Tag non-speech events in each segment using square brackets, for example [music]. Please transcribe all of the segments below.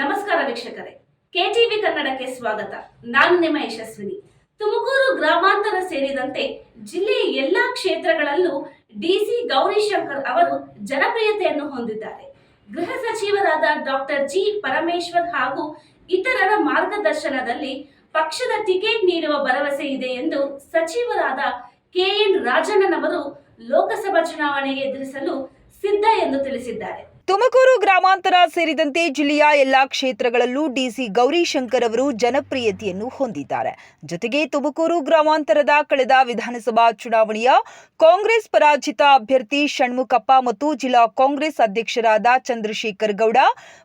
ನಮಸ್ಕಾರ ವೀಕ್ಷಕರೇ. ಕೆಟಿವಿ ಕನ್ನಡಕ್ಕೆ ಸ್ವಾಗತ. ನಾನು ನಿಮ್ಮ ಯಶಸ್ವಿನಿ. ತುಮಕೂರು ಗ್ರಾಮಾಂತರ ಸೇರಿದಂತೆ ಜಿಲ್ಲೆಯ ಎಲ್ಲಾ ಕ್ಷೇತ್ರಗಳಲ್ಲೂ ಡಿಸಿ ಗೌರಿಶಂಕರ್ ಅವರು ಜನಪ್ರಿಯತೆಯನ್ನು ಹೊಂದಿದ್ದಾರೆ. ಗೃಹ ಸಚಿವರಾದ ಡಾಕ್ಟರ್ ಜಿ ಪರಮೇಶ್ವರ್ ಹಾಗೂ ಇತರರ ಮಾರ್ಗದರ್ಶನದಲ್ಲಿ ಪಕ್ಷದ ಟಿಕೆಟ್ ನೀಡುವ ಭರವಸೆ ಇದೆ ಎಂದು ಸಚಿವರಾದ ಕೆಎನ್ ರಾಜಣ್ಣನವರು ಲೋಕಸಭಾ ಚುನಾವಣೆ ಎದುರಿಸಲು ಸಿದ್ಧ ಎಂದು ತಿಳಿಸಿದ್ದಾರೆ. ತುಮಕೂರು ಗ್ರಾಮಾಂತರ ಸೇರಿದಂತೆ ಜಿಲ್ಲೆಯ ಎಲ್ಲಾ ಕ್ಷೇತ್ರಗಳಲ್ಲೂ ಡಿಸಿ ಗೌರಿಶಂಕರ್ ಅವರು ಜನಪ್ರಿಯತೆಯನ್ನು ಹೊಂದಿದ್ದಾರೆ. ಜೊತೆಗೆ ತುಮಕೂರು ಗ್ರಾಮಾಂತರದ ಕಳೆದ ವಿಧಾನಸಭಾ ಚುನಾವಣೆಯ ಕಾಂಗ್ರೆಸ್ ಪರಾಜಿತ ಅಭ್ಯರ್ಥಿ ಷಣ್ಮುಖಪ್ಪ ಮತ್ತು ಜಿಲ್ಲಾ ಕಾಂಗ್ರೆಸ್ ಅಧ್ಯಕ್ಷರಾದ ಚಂದ್ರಶೇಖರ್ ಗೌಡ,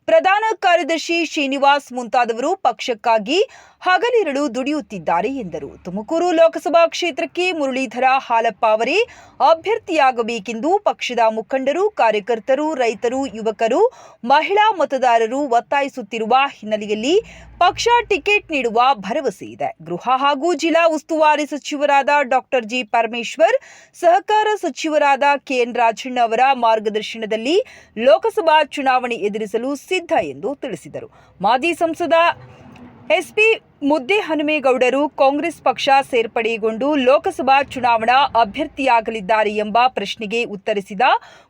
ಪ್ರಧಾನ ಕಾರ್ಯದರ್ಶಿ ಶ್ರೀನಿವಾಸ್ ಮುಂತಾದವರು ಪಕ್ಷಕ್ಕಾಗಿ ಹಗಲಿರಳು ದುಡಿಯುತ್ತಿದ್ದಾರೆ ಎಂದರು. ತುಮಕೂರು ಲೋಕಸಭಾ ಕ್ಷೇತ್ರಕ್ಕೆ ಮುರಳೀಧರ ಹಾಲಪ್ಪ ಅವರೇ ಅಭ್ಯರ್ಥಿಯಾಗಬೇಕೆಂದು ಪಕ್ಷದ ಮುಖಂಡರು, ಕಾರ್ಯಕರ್ತರು, ರೈತರು, ಯುವಕರು, ಮಹಿಳಾ ಮತದಾರರು ಒತ್ತಾಯಿಸುತ್ತಿರುವ ಹಿನ್ನೆಲೆಯಲ್ಲಿ ಪಕ್ಷ ಟಿಕೆಟ್ ನೀಡುವ ಭರವಸೆ ಇದೆ. ಗೃಹ ಹಾಗೂ ಜಿಲ್ಲಾ ಉಸ್ತುವಾರಿ ಸಚಿವರಾದ ಡಾಕ್ಟರ್ ಜಿ. ಪರಮೇಶ್ವರ್, ಸಹಕಾರ ಸಚಿವರಾದ ಕೆಎನ್ ರಾಜಣ್ಣ ಅವರ ಮಾರ್ಗದರ್ಶನದಲ್ಲಿ ಲೋಕಸಭಾ ಚುನಾವಣೆ ಎದುರಿಸಲು ಸಿದ್ಧ ಎಂದು ತಿಳಿಸಿದರು. ಮಾಜಿ ಸಂಸದ ಎಸ್ಪಿ ಮುದ್ದೆ ಹನುಮೇಗೌಡರು ಕಾಂಗ್ರೆಸ್ ಪಕ್ಷ ಸೇರ್ಪಡೆಗೊಂಡು ಲೋಕಸಭಾ ಚುನಾವಣಾ ಅಭ್ಯರ್ಥಿಯಾಗಲಿದ್ದಾರೆ ಎಂಬ ಪ್ರಶ್ನೆಗೆ ಉತ್ತರಿಸಿದ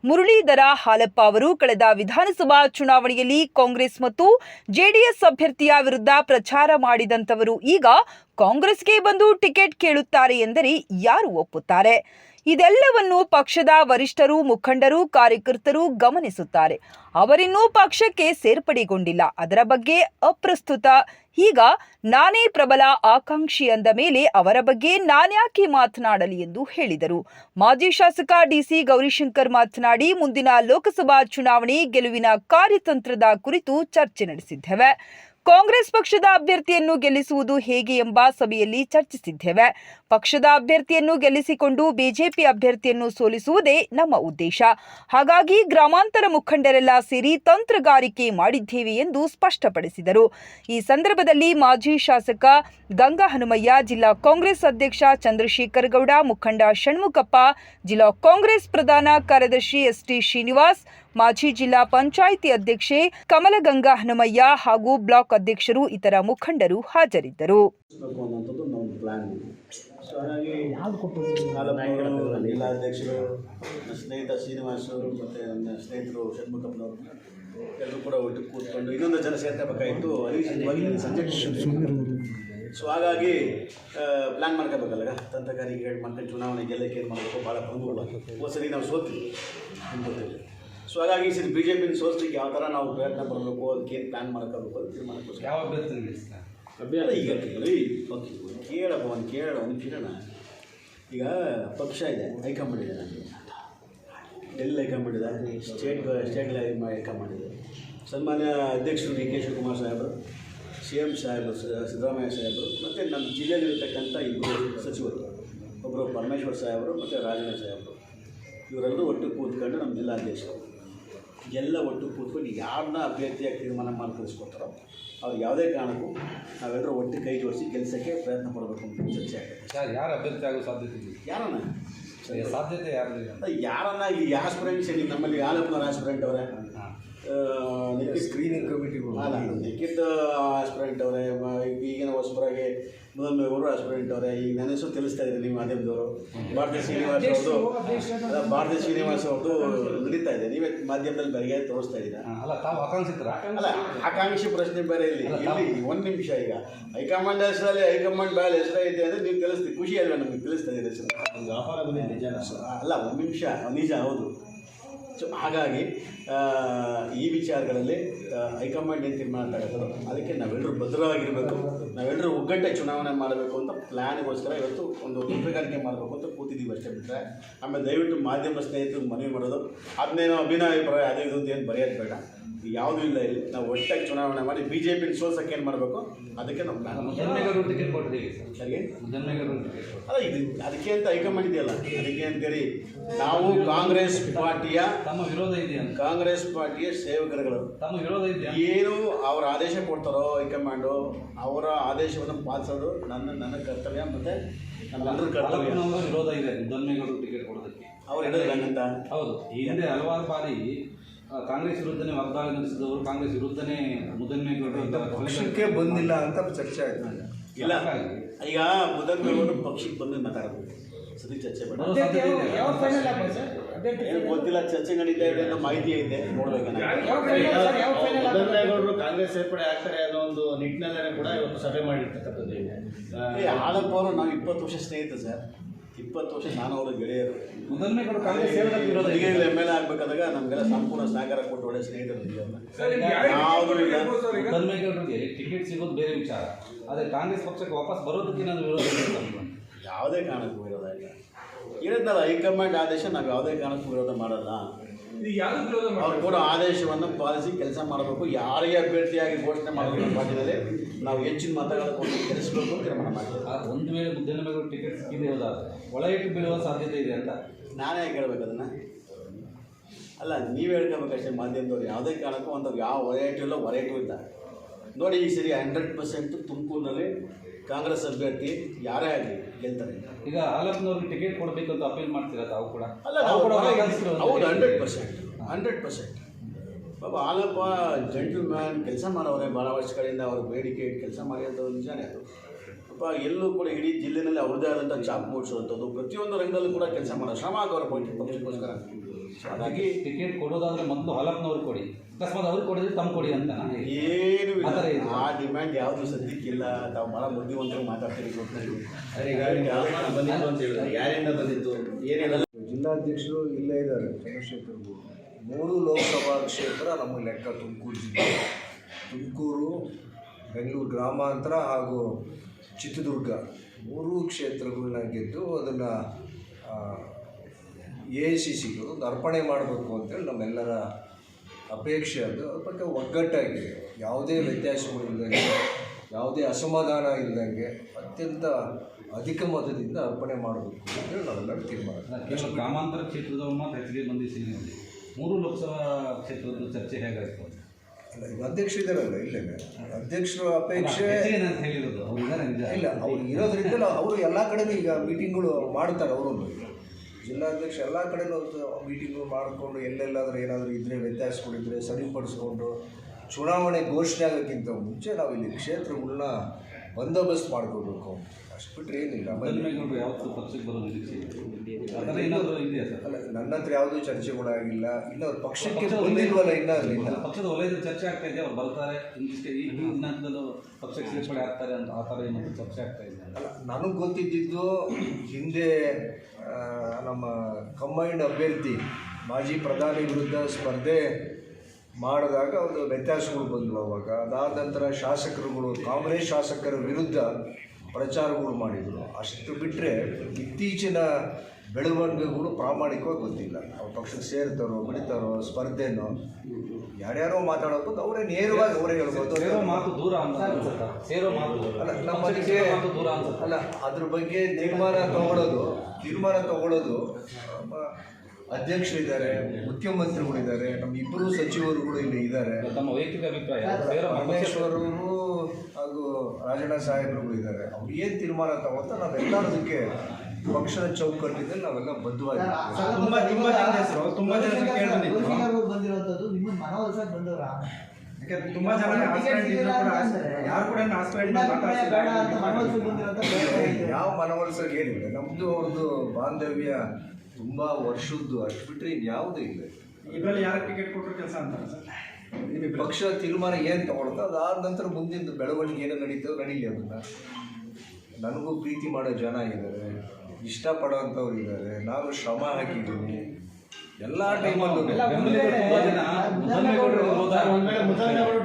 ಮುರಳೀಧರ ಹಾಲಪ್ಪ ಅವರು, ಕಳೆದ ವಿಧಾನಸಭಾ ಚುನಾವಣೆಯಲ್ಲಿ ಕಾಂಗ್ರೆಸ್ ಮತ್ತು ಜೆಡಿಎಸ್ ಅಭ್ಯರ್ಥಿಯ ವಿರುದ್ಧ ಪ್ರಚಾರ ಮಾಡಿದಂಥವರು ಈಗ ಕಾಂಗ್ರೆಸ್ಗೆ ಬಂದು ಟಿಕೆಟ್ ಕೇಳುತ್ತಾರೆ ಎಂದರೆ ಯಾರು ಒಪ್ಪುತ್ತಾರೆ? ಇದೆಲ್ಲವನ್ನು ಪಕ್ಷದ ವರಿಷ್ಠರು, ಮುಖಂಡರು, ಕಾರ್ಯಕರ್ತರು ಗಮನಿಸುತ್ತಾರೆ. ಅವರಿನ್ನೂ ಪಕ್ಷಕ್ಕೆ ಸೇರ್ಪಡೆಗೊಂಡಿಲ್ಲ. ಅದರ ಬಗ್ಗೆ ಅಪ್ರಸ್ತುತ ಈಗ ನಾನೇ ಪ್ರಬಲ ಆಕಾಂಕ್ಷಿ ಅಂದ ಮೇಲೆ ಅವರ ಬಗ್ಗೆ ನಾನ್ಯಾಕೆ ಮಾತನಾಡಲಿ ಎಂದು ಹೇಳಿದರು. ಮಾಜಿ ಶಾಸಕ ಡಿಸಿ ಗೌರಿಶಂಕರ್ ಮಾತನಾಡಿ, ಮುಂದಿನ ಲೋಕಸಭಾ ಚುನಾವಣೆ ಗೆಲುವಿನ ಕಾರ್ಯತಂತ್ರದ ಕುರಿತು ಚರ್ಚೆ ನಡೆಸಿದ್ದೇವೆ. ಕಾಂಗ್ರೆಸ್ ಪಕ್ಷದ ಅಭ್ಯರ್ಥಿಯನ್ನು ಗೆಲ್ಲಿಸುವುದು ಹೇಗೆ ಎಂಬ ಸಭೆಯಲ್ಲಿ ಚರ್ಚಿಸಿದ್ದೇವೆ. ಪಕ್ಷದ ಅಭ್ಯರ್ಥಿಯನ್ನು ಗೆಲ್ಲಿಸಿಕೊಂಡು ಬಿಜೆಪಿ ಅಭ್ಯರ್ಥಿಯನ್ನು ಸೋಲಿಸುವುದೇ ನಮ್ಮ ಉದ್ದೇಶ. ಹಾಗಾಗಿ ಗ್ರಾಮಾಂತರ ಮುಖಂಡರೆಲ್ಲ ಸೇರಿ ತಂತ್ರಗಾರಿಕೆ ಮಾಡಿದ್ದೇವೆ ಎಂದು ಸ್ಪಷ್ಟಪಡಿಸಿದರು. ಈ ಸಂದರ್ಭದಲ್ಲಿ ಮಾಜಿ ಶಾಸಕ ಗಂಗಾ ಹನುಮಯ್ಯ, ಜಿಲ್ಲಾ ಕಾಂಗ್ರೆಸ್ ಅಧ್ಯಕ್ಷ ಚಂದ್ರಶೇಖರ್ ಗೌಡ ಮುಖಂಡ ಷಣ್ಮುಖಪ್ಪ, ಜಿಲ್ಲಾ ಕಾಂಗ್ರೆಸ್ ಪ್ರಧಾನ ಕಾರ್ಯದರ್ಶಿ ಎಸ್ಟಿ ಶ್ರೀನಿವಾಸ್, ಮಾಜಿ ಜಿಲ್ಲಾ ಪಂಚಾಯಿತಿ ಅಧ್ಯಕ್ಷೆ ಕಮಲಗಂಗಾ ಹನುಮಯ್ಯ ಹಾಗೂ ಬ್ಲಾಕ್ ಅಧ್ಯಕ್ಷರು ಇತರ ಮುಖಂಡರು ಹಾಜರಿದ್ದರು. ಹಾಗಾಗಿ ಹಾಲಪ್ಪನವರು ಜಿಲ್ಲಾಧ್ಯಕ್ಷರು ನನ್ನ ಸ್ನೇಹಿತ ಅವರು ಮತ್ತು ನನ್ನ ಸ್ನೇಹಿತರು ಷಣ್ಮುಖಪ್ಪನವರು ಎಲ್ಲರೂ ಕೂಡ ಒಟ್ಟು ಕೂತ್ಕೊಂಡು ಇನ್ನೊಂದು ಜನ ಸೇರ್ಕೋಬೇಕಾಯಿತು ಅಲ್ಲಿ ಸಂಜೆ ಸೊ ಹಾಗಾಗಿ ಪ್ಲ್ಯಾನ್ ಮಾಡ್ಕೋಬೇಕಲ್ಲ ತಂತ್ರಗಾರಿಕೆಗಳು ಮಾಡ್ಕೊಂಡು ಚುನಾವಣೆ ಗೆಲ್ಲಕ್ಕೆ ಏನು ಮಾಡಬೇಕು? ಭಾಳ ಪ್ರಮುಖವಾಗಿ ಹೋದ ಸರಿ ನಾವು ಸೋತೀವಿ ನಿಮ್ಗೆ ಸೊ ಹಾಗಾಗಿ ಈ ಸರಿ ಬಿ ಜೆ ಪಿನ ಸೋಸ್ಲಿಕ್ಕೆ ಯಾವ ಥರ ನಾವು ಪ್ರಯತ್ನ ಪಡಬೇಕು ಅದಕ್ಕೆ ಏನು ಪ್ಲ್ಯಾನ್ ಮಾಡ್ಕೋಬೇಕು ಅಂತ ತೀರ್ಮಾನಕ್ಕೋಸ್ಕರ. ಯಾವ ಅಭ್ಯರ್ಥಿ ಅಲ್ಲ ಈಗ ಓಕೆ ಕೇಳಪ್ಪ, ಒಂದು ಕೇಳ ಒಂದು ಕೇಳೋಣ ಈಗ ಪಕ್ಷ ಇದೆ, ಹೈಕಮಾಂಡ್ ಇದೆ ನನಗೆ. ಎಲ್ಲಿ ಹೈಕಮಾಂಡ್ ಇದೆ? ಸ್ಟೇಟ್ ಸ್ಟೇಟ್ ಹೈಕಮಾಂಡ್ ಇದೆ. ಸನ್ಮಾನ್ಯ ಅಧ್ಯಕ್ಷರು ಡಿ ಕೆ ಶಿವಕುಮಾರ್ ಸಾಹೇಬರು, ಸಿ ಎಂ ಸಾಹೇಬರು ಸಿದ್ದರಾಮಯ್ಯ ಸಾಹೇಬರು, ಮತ್ತು ನಮ್ಮ ಜಿಲ್ಲೆಯಲ್ಲಿರ್ತಕ್ಕಂಥ ಇಬ್ಬರು ಸಚಿವರು ಒಬ್ಬರು ಪರಮೇಶ್ವರ್ ಸಾಹೇಬರು, ಮತ್ತು ರಾಜೇಂದ್ರ ಸಾಹೇಬರು. ಇವರೆಲ್ಲರೂ ಒಟ್ಟು ಕೂತ್ಕೊಂಡು ನಮ್ಮ ಜಿಲ್ಲಾಧ್ಯಕ್ಷರು. ಎಲ್ಲ ಒಟ್ಟು ಕೂತ್ಕೊಂಡು ಯಾರನ್ನ ಅಭ್ಯರ್ಥಿಯಾಗಿ ತೀರ್ಮಾನ ಮಾಡಿ ಕಳಿಸ್ಕೊತಾರೋ ಅವ್ರು ಯಾವುದೇ ಕಾರಣಕ್ಕೂ ನಾವೆಲ್ಲರೂ ಒಟ್ಟು ಕೈ ಜೋಡಿಸಿ ಕೆಲಸಕ್ಕೆ ಪ್ರಯತ್ನ ಪಡಬೇಕು ಅಂತ ಚರ್ಚೆ ಆಗುತ್ತೆ. ಸರ್ ಯಾರು ಅಭ್ಯರ್ಥಿ ಆಗೋ ಸಾಧ್ಯತೆ ಇದೆ? ಯಾರನ್ನ? ಸಾಧ್ಯತೆ ಯಾರು ಯಾರನ್ನ ಈ ಆಸ್ಪಿರೆಂಟ್ಸ್ ಈಗ ನಮ್ಮಲ್ಲಿ ಆಲಪ್ಪನ ಆಸ್ಪಿರೆಂಟ್ ಅವರೇ ಸ್ಕ್ರೀನಿಂಗ್ ಕಮಿಟಿಗಳು ಅಲ್ಲ ನಿಖಿತ್ ಆಸ್ಪಿರೆಂಟ್ ಅವರೇ ಈಗಿನ ಹೊಸಬರಾಗಿ ಮುದನ್ಮೇಗೌಡರು ಆಸ್ಪಿರೆಂಟ್ ಅವರೇ ಈಗ ನನ್ನ ಹೆಸರು ತಿಳಿಸ್ತಾ ಇದ್ದೀನಿ ನಿಮ್ಮ ಮಾಧ್ಯಮದವರು. ಭಾರತೀಯ ಶ್ರೀನಿವಾಸ್ ಅವ್ರದ್ದು. ಅಲ್ಲ ಭಾರತೀಯ ಶ್ರೀನಿವಾಸ್ ಅವ್ರದ್ದು ನಡೀತಾ ಇದೆ. ನೀವೇ ಮಾಧ್ಯಮದಲ್ಲಿ ಬರಿಗೆ ತೋರಿಸ್ತಾ ಇದ್ದೀರಾ? ಅಲ್ಲ ತಾವು ಆಕಾಂಕ್ಷಿತರ? ಅಲ್ಲ ಆಕಾಂಕ್ಷಿ ಪ್ರಶ್ನೆ ಬೇರೆ ಇಲ್ಲಿ. ಇಲ್ಲಿ ಒಂದು ನಿಮಿಷ ಈಗ. ಹೈಕಮಾಂಡ್ ಹೆಸರಲ್ಲಿ ಹೈಕಮಾಂಡ್ ಬ್ಯಾಲ್ ಹೆಸರೇ ಇದೆ ಅಂದರೆ ನೀವು ತಿಳಿಸ್ತೀವಿ ಖುಷಿ ಅಲ್ವಾ ನಮಗೆ ತಿಳಿಸ್ತಾ ಇದ್ದೀರಿ ನಿಜ ಅಲ್ಲ ಒಂದು ನಿಮಿಷ. ನಿಜ ಹೌದು. ಸೊ ಹಾಗಾಗಿ ಈ ವಿಚಾರಗಳಲ್ಲಿ ಹೈಕಮಾಂಡ್ ಏನು ತೀರ್ಮಾನ ತಗೋತಾರೋ ಅದಕ್ಕೆ ನಾವೆಲ್ಲರೂ ಭದ್ರವಾಗಿರಬೇಕು ನಾವೆಲ್ಲರೂ ಒಗ್ಗಟ್ಟೆ ಚುನಾವಣೆ ಮಾಡಬೇಕು ಅಂತ ಪ್ಲ್ಯಾನ್ಗೋಸ್ಕರ ಇವತ್ತು ಒಂದು ತಂತ್ರಗಾರಿಕೆ ಮಾಡಬೇಕು ಅಂತ ಕೂತಿದ್ದೀವಿ ಅಷ್ಟೇ ಬಿಟ್ಟರೆ ಆಮೇಲೆ ದಯವಿಟ್ಟು ಮಾಧ್ಯಮ ಸ್ನೇಹಿತರು ಮನವಿ ಮಾಡೋದು. ಅದನ್ನೇನೋ ಅಭಿನಯಾಭಿಪ್ರಾಯ ಅದು ಇದು ಅಂತ ಏನು ಬರೆಯೋದು ಬೇಡ. ಯಾವುದೂ ಇಲ್ಲ ಇಲ್ಲಿ. ನಾವು ಒಟ್ಟಾಗಿ ಚುನಾವಣೆ ಮಾಡಿ ಬಿ ಜೆ ಪಿನ ಸೋಲ್ಸಕ್ಕೆ ಏನು ಮಾಡಬೇಕು? ಅದಕ್ಕೆ ನಮ್ಮ ಅಲ್ಲ ಇದು ಅದಕ್ಕೆ ಅಂತ ಹೈಕಮಾಂಡ್ ಇದೆಯಲ್ಲ? ಅದಕ್ಕೆ ಅಂತೇಳಿ ನಾವು ಕಾಂಗ್ರೆಸ್ ಪಾರ್ಟಿಯ ತಮ್ಮ ವಿರೋಧ ಇದೆಯಾ? ಕಾಂಗ್ರೆಸ್ ಪಾರ್ಟಿಯ ಸೇವಕರುಗಳು. ತಮ್ಮ ವಿರೋಧ ಇದೆಯಾ? ಏನು ಅವರ ಆದೇಶ ಕೊಡ್ತಾರೋ ಹೈಕಮಾಂಡು ಅವರ ಆದೇಶವನ್ನು ಪಾಲಿಸೋದು ನನ್ನ ನನ್ನ ಕರ್ತವ್ಯ ಮತ್ತು ನಮ್ಮೆಲ್ಲರ ಕರ್ತವ್ಯ. ವಿರೋಧ ಇದೆ ಮುದ್ದನ್ಮೇಗೌಡರು ಟಿಕೆಟ್ ಕೊಡೋದಕ್ಕೆ. ಅವ್ರು ಹೇಳಿದ್ರು ಹೌದು ಈ ಹಿಂದೆ ಹಲವಾರು ಬಾರಿ ಕಾಂಗ್ರೆಸ್ ವಿರುದ್ಧನೇ ವಾಗ್ದಾಳಿ ನಡೆಸಿದವರು ಕಾಂಗ್ರೆಸ್ ವಿರುದ್ಧನೇ ಮುದ್ದನ್ಮೇಗೌಡರು ಅಂತ ಪಕ್ಷಕ್ಕೆ ಬಂದಿಲ್ಲ ಅಂತ ಚರ್ಚೆ ಆಯ್ತು. ಇಲ್ಲ. ಈಗ ಮುದನ್ಮೇಗೌಡರು ಪಕ್ಷಕ್ಕೆ ಬಂದು ಮಾತಾಡಬೇಕು. ಸರಿ? ಚರ್ಚೆ ಗೊತ್ತಿಲ್ಲ. ಚರ್ಚೆ ನಡೀತಾ ಇದೆ ಅನ್ನೋ ಮಾಹಿತಿ ಐತೆ ನೋಡ್ಬೇಕು ಮುದ್ದನ್ಮೇಗೌಡರು ಕಾಂಗ್ರೆಸ್ ಸೇರ್ಪಡೆ ಆಗ್ತಾರೆ ಅನ್ನೋ ಒಂದು ನಿಟ್ಟಿನಲ್ಲೇ ಕೂಡ ಇವತ್ತು ಸಭೆ ಮಾಡಿರ್ತಕ್ಕಂಥದ್ದು ಇದೆ. ಆದಪ್ಪ ಅವರು ನಾವು ಇಪ್ಪತ್ತು ವರ್ಷ ಸ್ನೇಹಿತ ಸರ್. ಇಪ್ಪತ್ತು ವರ್ಷ ನಾನು ಅವರ ಗೆಳೆಯರು. ಕಾಂಗ್ರೆಸ್ ಇದೆ. ಎಂ ಎಲ್ ಎ ಆಗ್ಬೇಕಾದಾಗ ನಮಗೆಲ್ಲ ಸಂಪೂರ್ಣ ಸಹಕಾರ ಕೊಟ್ಟು ಒಳ್ಳೆ ಸ್ನೇಹಿತರು ಟಿಕೆಟ್ ಸಿಗೋದು ಬೇರೆ ವಿಚಾರ. ಆದರೆ ಕಾಂಗ್ರೆಸ್ ಪಕ್ಷಕ್ಕೆ ವಾಪಸ್ ಬರೋದಕ್ಕೆ ನಾನು ವಿರೋಧ ಅಂತ ಅನ್ಕೊಂಡು. ಯಾವುದೇ ಕಾರಣಕ್ಕೂ ವಿರೋಧ ಇಲ್ಲ. ಹೇಳಿದ್ನಲ್ಲ ಹೈಕಮಾಂಡ್ ಆದೇಶ ನಾವು ಯಾವುದೇ ಕಾರಣಕ್ಕೂ ವಿರೋಧ ಮಾಡಲ್ಲ. ಅವ್ರು ಕೊಡೋ ಆದೇಶವನ್ನು ಪಾಲಿಸಿ ಕೆಲಸ ಮಾಡಬೇಕು. ಯಾರಿಗೆ ಅಭ್ಯರ್ಥಿಯಾಗಿ ಘೋಷಣೆ ಮಾಡಬೇಕು ಪಾರ್ಟಿನಲ್ಲಿ ನಾವು ಹೆಚ್ಚಿನ ಗೆಲ್ಲಿಸಬೇಕು ಅಂತ ತೀರ್ಮಾನ ಮಾಡಿದ್ದೀವಿ ಆ, ಒಂದು ವೇಳೆ ಮೇಲೆ ಟಿಕೆಟ್ ಸಿಕ್ಕಿದೆ ಹೋದಾದ್ರೆ ಒಳ ಇಟ್ಟು ಬೀಳುವ ಸಾಧ್ಯತೆ ಇದೆ ಅಂತ? ನಾನೇ ಕೇಳ್ಬೇಕು ಅದನ್ನು. ಅಲ್ಲ ನೀವು ಹೇಳ್ಕೋಬೇಕಷ್ಟೇ ಮಾಧ್ಯಮದವ್ರು. ಯಾವುದೇ ಕಾರಣಕ್ಕೂ ಒಂದು ಯಾವ ವರೈಟಿ ಇಲ್ಲ ವರೈಟಿ ಇಲ್ಲ. ನೋಡಿ ಈ ಸರಿ ಹಂಡ್ರೆಡ್ ಪರ್ಸೆಂಟ್ ತುಮಕೂರಿನಲ್ಲಿ ಕಾಂಗ್ರೆಸ್ ಅಭ್ಯರ್ಥಿ ಯಾರೇ ಆಗಲಿ ಗೆಲ್ತಾರೆ. ಈಗ ಹಾಲಪ್ಪನವ್ರಿಗೆ ಟಿಕೆಟ್ ಕೊಡಬೇಕು ಅಂತ ಅಪೀಲ್ ಮಾಡ್ತೀರಾ ತಾವು ಕೂಡ? ಅಲ್ಲ ನಾವು ಕೂಡ ಹೌದು ticket. Hundred percent hundred percent Baba Halappa gentle ಕೆಲಸ ಮಾಡೋರೇ ಭಾಳ ವರ್ಷಗಳಿಂದ ಅವ್ರ ಬೇಡಿಕೆ ಕೆಲಸ ಮಾಡಿರೋದು ನಿಜಾನೇ ಅದು. ಪಾಪ ಎಲ್ಲೂ ಕೂಡ ಇಡೀ ಜಿಲ್ಲೆನಲ್ಲಿ ಅವ್ರದ್ದೇ ಆದಂಥ ಚಾಪ್ ಮೂಡಿಸುವಂಥದ್ದು ಪ್ರತಿಯೊಂದು ರಂಗದಲ್ಲೂ ಕೂಡ ಕೆಲಸ ಮಾಡೋ ಶ್ರಮ ಆಗೋರು ಪಕ್ಷಕ್ಕೋಸ್ಕರ. ಹಾಗಾಗಿ ಟಿಕೆಟ್ ಕೊಡೋದಾದ್ರೆ ಮೊದಲು ಹಾಲಪ್ಪನವ್ರಿಗೆ ಕೊಡಿ. ಅಕಸ್ಮಾತ್ ಅವ್ರು ಕೊಡಿದ್ರೆ ತಮ್ಮ ಕೊಡಿ ಅಂತ ನಾನು ಹೇಳಿ. ಏನು ಆ ಥರ ಇಲ್ಲ ಆ ಡಿಮ್ಯಾಂಡ್ ಯಾವುದು ಸದ್ಯಕ್ಕಿಲ್ಲ. ತಾವು ಭಾಳ ಬುದ್ಧಿವಂತರು ಮಾತಾಡ್ತೀರಿ ಬಂದಿತ್ತು ಅಂತ ಹೇಳಿದ್ರೆ. ಯಾರಿಂದ ಬಂದಿತ್ತು? ಏನಿಲ್ಲ ಜಿಲ್ಲಾಧ್ಯಕ್ಷರು ಇಲ್ಲೇ ಇದ್ದಾರೆ. ಚಂದ್ರಶೇಖರ್. ಮೂರು ಲೋಕಸಭಾ ಕ್ಷೇತ್ರ ನಮ್ಮ ಲೆಕ್ಕ ತುಮಕೂರು ಜಿಲ್ಲೆ. ತುಮಕೂರು ಬೆಂಗಳೂರು ಗ್ರಾಮಾಂತರ ಹಾಗೂ ಚಿತ್ರದುರ್ಗ. ಮೂರೂ ಕ್ಷೇತ್ರಗಳನ್ನ ಗೆದ್ದು ಅದನ್ನು ಎ ಸಿ ಸಿಗಳು ಒಂದು ಅರ್ಪಣೆ ಮಾಡಬೇಕು ಅಂತೇಳಿ ನಮ್ಮೆಲ್ಲರ ಅಪೇಕ್ಷೆ ಅದು. ಅದ್ರ ಬಗ್ಗೆ ಒಗ್ಗಟ್ಟಾಗಿ ಯಾವುದೇ ವ್ಯತ್ಯಾಸಗಳಿಲ್ಲದಂಗೆ ಯಾವುದೇ ಅಸಮಾಧಾನ ಇಲ್ಲದಂಗೆ ಅತ್ಯಂತ ಅಧಿಕ ಮತದಿಂದ ಅರ್ಪಣೆ ಮಾಡಬೇಕು ಅಂತೇಳಿ ನಾವೆಲ್ಲರೂ ತೀರ್ಮಾನ ಕೇವಲ ಗ್ರಾಮಾಂತರ ಕ್ಷೇತ್ರದ ಮಾತ್ರ ಹೆಚ್ಚಿಗೆ ಬಂದಿದ್ದೀನಿ ಮೂರು ಲೋಕಸಭಾ ಕ್ಷೇತ್ರದ ಚರ್ಚೆ ಹೇಗಾಯಿತು ಅಲ್ಲ ಈಗ ಅಧ್ಯಕ್ಷರಿದ್ದಾರಲ್ಲ ಇಲ್ಲೇ ಅಧ್ಯಕ್ಷರ ಅಪೇಕ್ಷೆ ಹೇಳಿರೋದು ಇಲ್ಲ ಅವ್ರು ಇರೋದ್ರಿಂದ ಅವರು ಎಲ್ಲ ಕಡೆನೂ ಈಗ ಮೀಟಿಂಗ್ಗಳು ಮಾಡ್ತಾರೆ ಅವರು ಜಿಲ್ಲಾಧ್ಯಕ್ಷ ಎಲ್ಲ ಕಡೆಯೂ ಒಂದು ಮೀಟಿಂಗ್ಗಳು ಮಾಡಿಕೊಂಡು ಎಲ್ಲೆಲ್ಲಾದರೂ ಏನಾದರೂ ಇದ್ದರೆ ವ್ಯತ್ಯಾಸಗಳಿದ್ದರೆ ಸರಿಪಡಿಸ್ಕೊಂಡು ಚುನಾವಣೆ ಘೋಷಣೆ ಆಗೋಕ್ಕಿಂತ ಮುಂಚೆ ನಾವು ಇಲ್ಲಿ ಕ್ಷೇತ್ರಗಳನ್ನ ಬಂದೋಬಸ್ತ್ ಮಾಡ್ಕೋಬೇಕು. ಅಷ್ಟು ಬಿಟ್ಟರೆ ಏನಿಲ್ಲ. ಅಲ್ಲ ನನ್ನ ಹತ್ರ ಯಾವುದೂ ಚರ್ಚೆಗಳಾಗಿಲ್ಲ ಇಲ್ಲ ಅವ್ರ ಪಕ್ಷಕ್ಕೆ ಬಂದಿಲ್ವಲ್ಲ ಇನ್ನ ಅಲ್ಲಿಂದ ಪಕ್ಷದ ವಲಯದಲ್ಲಿ ಚರ್ಚೆ ಆಗ್ತಾ ಇದೆ. ಅವ್ರು ಬರ್ತಾರೆ. ಈ ದಿನಾಂಕದಲ್ಲೂ ಪಕ್ಷಕ್ಕೆ ಸೇರ್ಪಡೆ ಆಗ್ತಾರೆ ಅಂತ ಆ ಥರ ಏನಾದರೂ ಚರ್ಚೆ ಆಗ್ತಾ ಇದೆ? ಅಲ್ಲ ನನಗೆ ಗೊತ್ತಿದ್ದಿದ್ದು ಹಿಂದೆ ನಮ್ಮ ಕಂಬೈಂಡ್ ಅಭ್ಯರ್ಥಿ, ಮಾಜಿ ಪ್ರಧಾನಿ ವಿರುದ್ಧ ಸ್ಪರ್ಧೆ ಮಾಡಿದಾಗ ಒಂದು ವ್ಯತ್ಯಾಸಗಳು ಬಂದವು ಅವಾಗ. ಅದಾದ ನಂತರ ಶಾಸಕರುಗಳು, ಕಾಂಗ್ರೆಸ್ ಶಾಸಕರ ವಿರುದ್ಧ ಪ್ರಚಾರಗಳು ಮಾಡಿದರು. ಅಷ್ಟು ಬಿಟ್ಟರೆ ಇತ್ತೀಚಿನ ಬೆಳವಣಿಗೆಗಳು ಪ್ರಾಮಾಣಿಕವಾಗಿ ಗೊತ್ತಿಲ್ಲ. ಅವ್ರ ಪಕ್ಷಕ್ಕೆ ಸೇರ್ತಾರೋ ಬಿಡ್ತಾರೋ ಸ್ಪರ್ಧೆನೋ ಯಾರ್ಯಾರೋ ಮಾತಾಡೋದು ಅವರೇ ನೇರವಾಗಿ ಅವರೇ ಹೇಳ್ಬೋದು ಮಾತು ದೂರ ಅಂತ ಅನ್ಸುತ್ತಾ? ಸೇರೋ ಮಾತು ಅಲ್ಲ ನಮ್ಮ ನಮ್ಮಲ್ಲಿಗೆ ಮಾತು ದೂರ ಅನ್ಸುತ್ತಾ? ಅಲ್ಲ ಅದ್ರ ಬಗ್ಗೆ ತೀರ್ಮಾನ ತಗೊಳ್ಳೋದು ತೀರ್ಮಾನ ತಗೊಳ್ಳೋದು ಅಧ್ಯಕ್ಷರಿದ್ದಾರೆ ಮುಖ್ಯಮಂತ್ರಿಗಳಿದ್ದಾರೆ ನಮ್ಮ ಇಬ್ಬರು ಸಚಿವರುಗಳು ಇಲ್ಲಿ ಇದ್ದಾರೆ. ತಮ್ಮ ವೈಯಕ್ತಿಕ ಅಭಿಪ್ರಾಯ. ಪಕ್ಷಕ್ಕೆ ಹಾಗೂ ರಾಜಣ್ಣ ಸಾಹೇಬರುಗಳು ಇದ್ದಾರೆ. ಅವ್ರು ಏನು ತೀರ್ಮಾನ ತಗೋತ ನಾವೆಲ್ಲದಕ್ಕೆ ಪಕ್ಷದ ಚೌಕಟ್ಟಿನಲ್ಲಿ ನಾವೆಲ್ಲ ಬದ್ಧವಾಗಿದ್ದೀವಿ ತುಂಬಾ ತುಂಬಾ ಜನ ಹೆಸರು ತುಂಬಾ ಜನ ಹೆಸರು ಕೇಳಿ ಬಂದಿತ್ತು ಗೋಪಿಕಾಗಳು ಬಂದಿರುವಂಥದ್ದು ನಿಮ್ಮ ಮನವೊಲಿಸಕ್ಕೆ ಬಂದವರ? ಯಾಕಂದ್ರೆ ತುಂಬಾ ಜನ ಯಾರು ಕೂಡ ಯಾವ ಮನವೊಲಿಸೋಕೆ ಏನಿಲ್ಲ. ನಮ್ದು ಅವ್ರದ್ದು ಬಾಂಧವ್ಯ ತುಂಬ ವರ್ಷದ್ದು ಅಷ್ಟು ಬಿಟ್ಟರೆ ಇನ್ಯಾವುದೂ ಇಲ್ಲ ಇದರಲ್ಲಿ. ಯಾರು ಟಿಕೆಟ್ ಕೊಟ್ಟರು ಕೆಲಸ ಅಂತಾರೆ ಸರ್? ಪಕ್ಷ ತೀರ್ಮಾನ ಏನು ತಗೊಳುತ್ತೋ ಅದಾದ ನಂತರ ಮುಂದಿನ ಬೆಳವಣಿಗೆ ಏನು ನಡೀತೋ ನಡೀಲಿ ಅದನ್ನು. ನನಗೂ ಪ್ರೀತಿ ಮಾಡೋ ಜನ ಇದ್ದಾರೆ ಇಷ್ಟಪಡೋವಂಥವ್ರು ಇದ್ದಾರೆ ನಾನು ಶ್ರಮ ಹಾಕಿದ್ದೀನಿ. ಎಲ್ಲ ಟೈಮಲ್ಲೂ ತುಂಬಾ ಜನ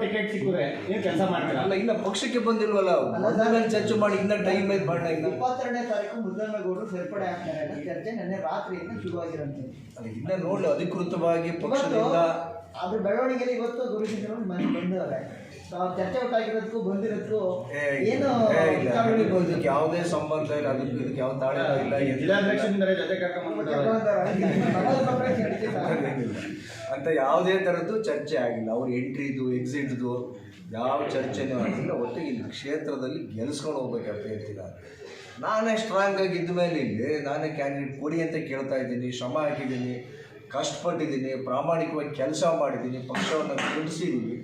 ಟಿಕೆಟ್ ಸಿಕ್ಕಿದ್ರೆ ಏನು ಕೆಲಸ ಮಾಡ್ತೀರಾ? ಅಲ್ಲ ಇನ್ನು ಪಕ್ಷಕ್ಕೆ ಬಂದಿಲ್ವಲ್ಲ ಮೊದಲನೇ ಚರ್ಚೆ ಮಾಡಿ ಇನ್ನ ಟೈಮ್ ಐತೆ ಬಣ್ಣ ಇನ್ನು. ಇಪ್ಪತ್ತೆರಡನೇ ತಾರೀಕು ಮುದ್ದನಗೌಡರು ಸೇರ್ಪಡೆ ಆಗ್ತಾರೆ. ಚರ್ಚೆ ನಿನ್ನೆ ರಾತ್ರಿಯಿಂದ ಶುರುವಾಗಿರಂತೆ ಅಲ್ಲ ಇನ್ನ ನೋಡಲಿ ಅಧಿಕೃತವಾಗಿ ಪಕ್ಷದಿಂದ ಅದ್ರ ಬೆಳವಣಿಗೆಯಲ್ಲಿ ಇವತ್ತು ಗುರುಸಿದ್ರು ಮನೆ ಬಂದವರೆ ಅವ್ರು ಚರ್ಚೆ ಆಗಿರೋದಕ್ಕೂ ಬಂದಿರೋದಕ್ಕೂ ಏನು. ಇದಕ್ಕೆ ಯಾವುದೇ ಸಂಬಂಧ ಇಲ್ಲ. ಅದಕ್ಕೆ ಇದಕ್ಕೆ ಯಾವ ತಾಳೆ ಇಲ್ಲ. ಜೊತೆ. [laughs] ಅಂತ ಯಾವುದೇ ಥರದ್ದು ಚರ್ಚೆ ಆಗಿಲ್ಲ. ಅವ್ರ ಎಂಟ್ರಿದು ಎಕ್ಸಿಟ್ದು ಯಾವ ಚರ್ಚೆನೂ ಆಗಿಲ್ಲ. ಒಟ್ಟು ಇಲ್ಲಿ ಕ್ಷೇತ್ರದಲ್ಲಿ ಗೆಲ್ಸ್ಕೊಂಡು ಹೋಗ್ಬೇಕು ಅಭ್ಯರ್ಥಿ ನಾನು. ನಾನೇ ಸ್ಟ್ರಾಂಗ್ ಆಗಿ ಇದ್ದ ಮೇಲೆ ಇಲ್ಲಿ ನಾನೇ ಕ್ಯಾಂಡಿಡೇಟ್ ಕೊಡಿ ಅಂತ ಕೇಳ್ತಾ ಇದ್ದೀನಿ ಶ್ರಮ ಹಾಕಿದ್ದೀನಿ. ಕಷ್ಟಪಟ್ಟಿದ್ದೀನಿ ಪ್ರಾಮಾಣಿಕವಾಗಿ ಕೆಲಸ ಮಾಡಿದ್ದೀನಿ ಪಕ್ಷವನ್ನು ಕಟ್ಟಿಸಿದ್ದೀವಿ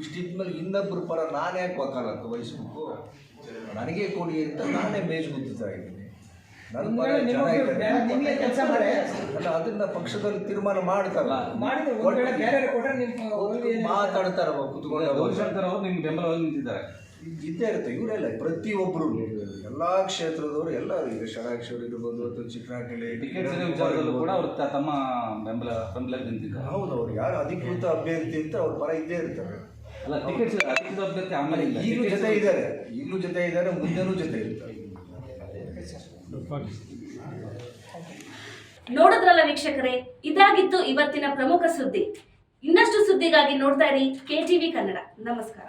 ಇಷ್ಟಿದ್ಮೇಲೆ ಇನ್ನೊಬ್ಬರ ಪರ ನಾನೇ ಯಾಕೆ ವಕಾಲತ್ತು ವಹಿಸ್ಬೇಕು ನನಗೆ ಕೊಡಿ ಅಂತ ನಾನೇ ಮೇಜ್ ಗುದ್ದುತ್ತಾ ಇದ್ದೀನಿ ನನ್ನ ಪರ ಜನ ಇದ್ದಾರೆ. ಕೆಲಸ ಮಾಡಿ ಅಲ್ಲ ಅದನ್ನ ಪಕ್ಷದಲ್ಲಿ ತೀರ್ಮಾನ ಮಾಡ್ತಾರಲ್ಲ. ಮಾಡಿದ್ರೆ ಒಂದ್ ವೇಳೆ ಬೇರೆ ಕೊಟ್ಟರೆ ನಿಮ್ಮ ಒಳ್ಳೆ ಏನು- ಮಾತಾಡ್ತಾರವ ಕುತ್ಕೊಂಡು ಅವರು ನಿಮ್ಗೆ ಬೆಂಬಲವಾಗಿ ನಿಂತಿದ್ದಾರೆ. ಇದ್ದೇ ಇರುತ್ತೆ ಇವರೆಲ್ಲ ಪ್ರತಿಯೊಬ್ಬರು ಎಲ್ಲ ಕ್ಷೇತ್ರದವರು ಎಲ್ಲರೂ ಈಗ ಷಡಾಕ್ಷರ ಇರ್ಬೋದು ಅಥವಾ ಟಿಕೆಟ್ ಕೂಡ ಅವರು ತ- ತಮ್ಮ ಬೆಂಬಲ ಬೆಂಬಲ ನಿಂತಿದ್ದಾರೆ ಹೌದು ಅವ್ರು ಯಾರು ಅಧಿಕೃತ ಅಭ್ಯರ್ಥಿ ಅಂತ ಅವ್ರ ಪರ ಇದ್ದೇ ಇರ್ತಾರೆ. ಅಲ್ಲ ಟಿಕೆಟ್ ಅಧಿಕೃತ ಅಭ್ಯರ್ಥಿ ಆಮೇಲೆ ಇಲ್ಲ. ಈಗಲೂ ಜೊತೆ ಇದ್ದಾರೆ ಈಗಲೂ ಜೊತೆ ಇದ್ದಾರೆ ಮುಂದೆನೂ ಜೊತೆ ಇರ್ತಾರೆ. ನೋಡಿದ್ರಲ್ಲ ವೀಕ್ಷಕರೇ ಇದಾಗಿತ್ತು ಇವತ್ತಿನ ಪ್ರಮುಖ ಸುದ್ದಿ. ಇನ್ನಷ್ಟು ಸುದ್ದಿಗಾಗಿ ನೋಡ್ತಾ ಇರಿ ಕೆಟಿವಿ ಕನ್ನಡ. ನಮಸ್ಕಾರ.